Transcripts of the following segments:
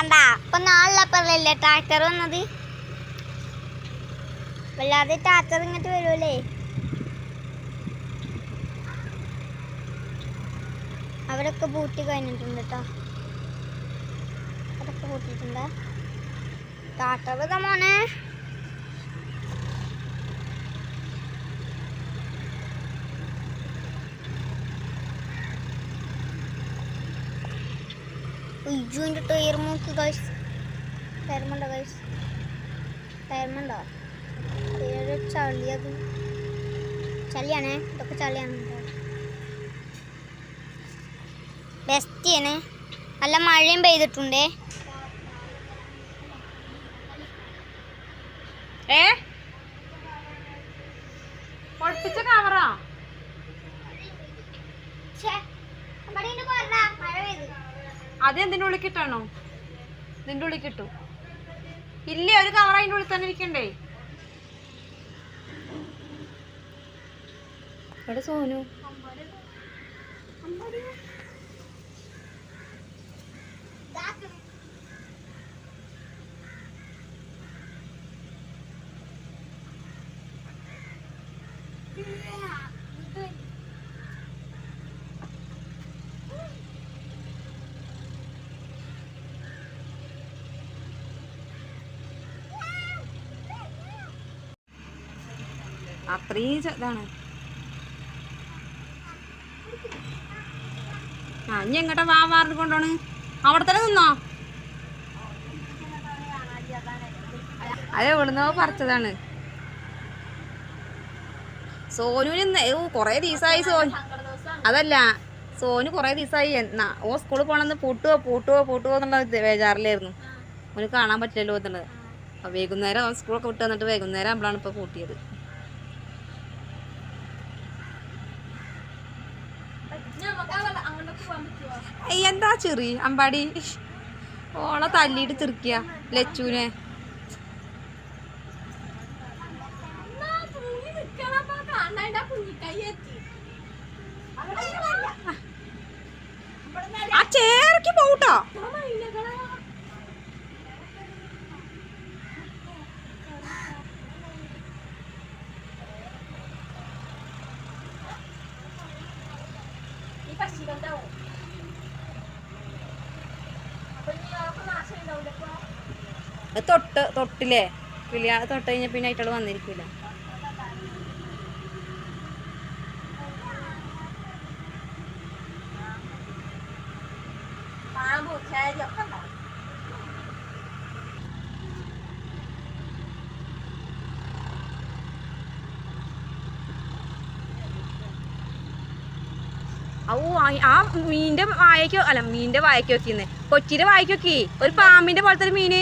കണ്ട? ഇപ്പൊ നാളിലപ്പറല്ലേ ട്രാക്ടർ വന്നത്? വല്ലാതെ ട്രാക്ടർ ഇങ്ങോട്ട് വരുമല്ലേ അവരൊക്കെ പൂട്ടി കഴിഞ്ഞിട്ടുണ്ട് കേട്ടോ അതൊക്കെ പൂട്ടിയിട്ടുണ്ട്. ട്രാക്ടർ മോനെ. ഉജ്ജുവിന്റെ ടയർ മൂക്ക് ഗൈസ് ടയർമുണ്ടോ ഗൈസ് ടയർമുണ്ടോ ടയർ ചളിയത്. ചളിയാണേ? ഇതൊക്കെ ചളിയാണ്. ബെസ്റ്റിയാണ് നല്ല മഴയും പെയ്തിട്ടുണ്ടേ. ഏ? അത് നിന്റെ ഉള്ളിൽ കിട്ടാണോ? നിന്റെ ഉള്ളിൽ കിട്ടും. ഇല്ല ഒരു കവർ അതിന്റെ ഉള്ളിൽ തന്നെ ഇരിക്കണ്ടേ? ഇവിടെ സോനു. അത്രയും ഇതാണ് ആ ഇനി എങ്ങോട്ടാ വാ വാറിന് കൊണ്ടോണ്? അവിടെ തന്നെ നിന്നോ? അത് എവിടുന്നോ പറിച്ചതാണ്. സോനുവിന് ഓ കുറേ ദിവസമായി സോനു അതല്ല സോനു കുറേ ദിവസമായി എന്നാ ഓ സ്കൂളിൽ പോകണമെന്ന് പൂട്ടുവോ പൂട്ടുവോ പൂട്ടുവോ എന്നുള്ള ബേജാറിലായിരുന്നു. ഓന് കാണാൻ പറ്റില്ലല്ലോ എന്നുള്ളത്. വൈകുന്നേരം സ്കൂളൊക്കെ വിട്ട് വന്നിട്ട് വൈകുന്നേരം ആകുമ്പോഴാണ് ഇപ്പോൾ പൂട്ടിയത്. എന്താ ചെറി? അമ്പാടി. ഓളെ തല്ലിയിട്ട് തിർക്കിയ ലച്ചുവിനെ ആ ചേർക്ക് പോട്ടോ അത് തൊട്ട് തൊട്ടില്ലേ? കിളിയാൾ തൊട്ട് കഴിഞ്ഞാൽ പിന്നെ ആയിട്ടുള്ള വന്നിരിക്കില്ല ഔ ആ- ആ മീനിന്റെ വായക്കോ അല്ല മീനിന്റെ വായക്ക് നോക്കിന്ന് കൊച്ചിന്റെ വായക്ക് നോക്കി ഒരു പാമ്പിന്റെ പോലത്തെ ഒരു മീന്.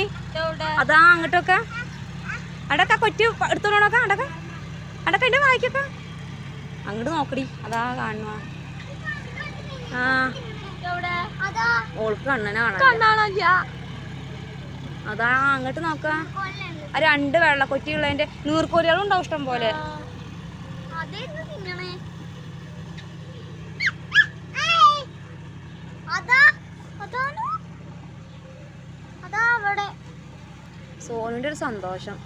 അതാ അങ്ങോട്ടൊക്കെ. അടക്ക കൊച്ചു എടുത്തോണോക്ക അടക്ക അടക്ക എന്റെ വായിക്കൊക്കെ. അങ്ങോട്ട് നോക്കടി. അതാ കാണുക ആ. അതാ. ഓൾക്ക് കണ്ണനെ കാണാൻ അതാ അങ്ങോട്ട് നോക്ക. ആ രണ്ട് വെള്ള കൊച്ചിയുള്ളതിന്റെ നീർക്കോലികളും ഉണ്ടാവും ഇഷ്ടം പോലെ അതേന്ന് തിന്നണേ ഏയ്! അതാ അതാണ് അതാ അവിടെ സോനുവിന്റെ ഒരു സന്തോഷം.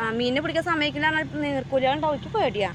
ആ മീനിനെ പിടിക്കാൻ സമയക്കില്ല നീർക്കോലികളുണ്ടാവും എനിക്ക് പേടിയാ.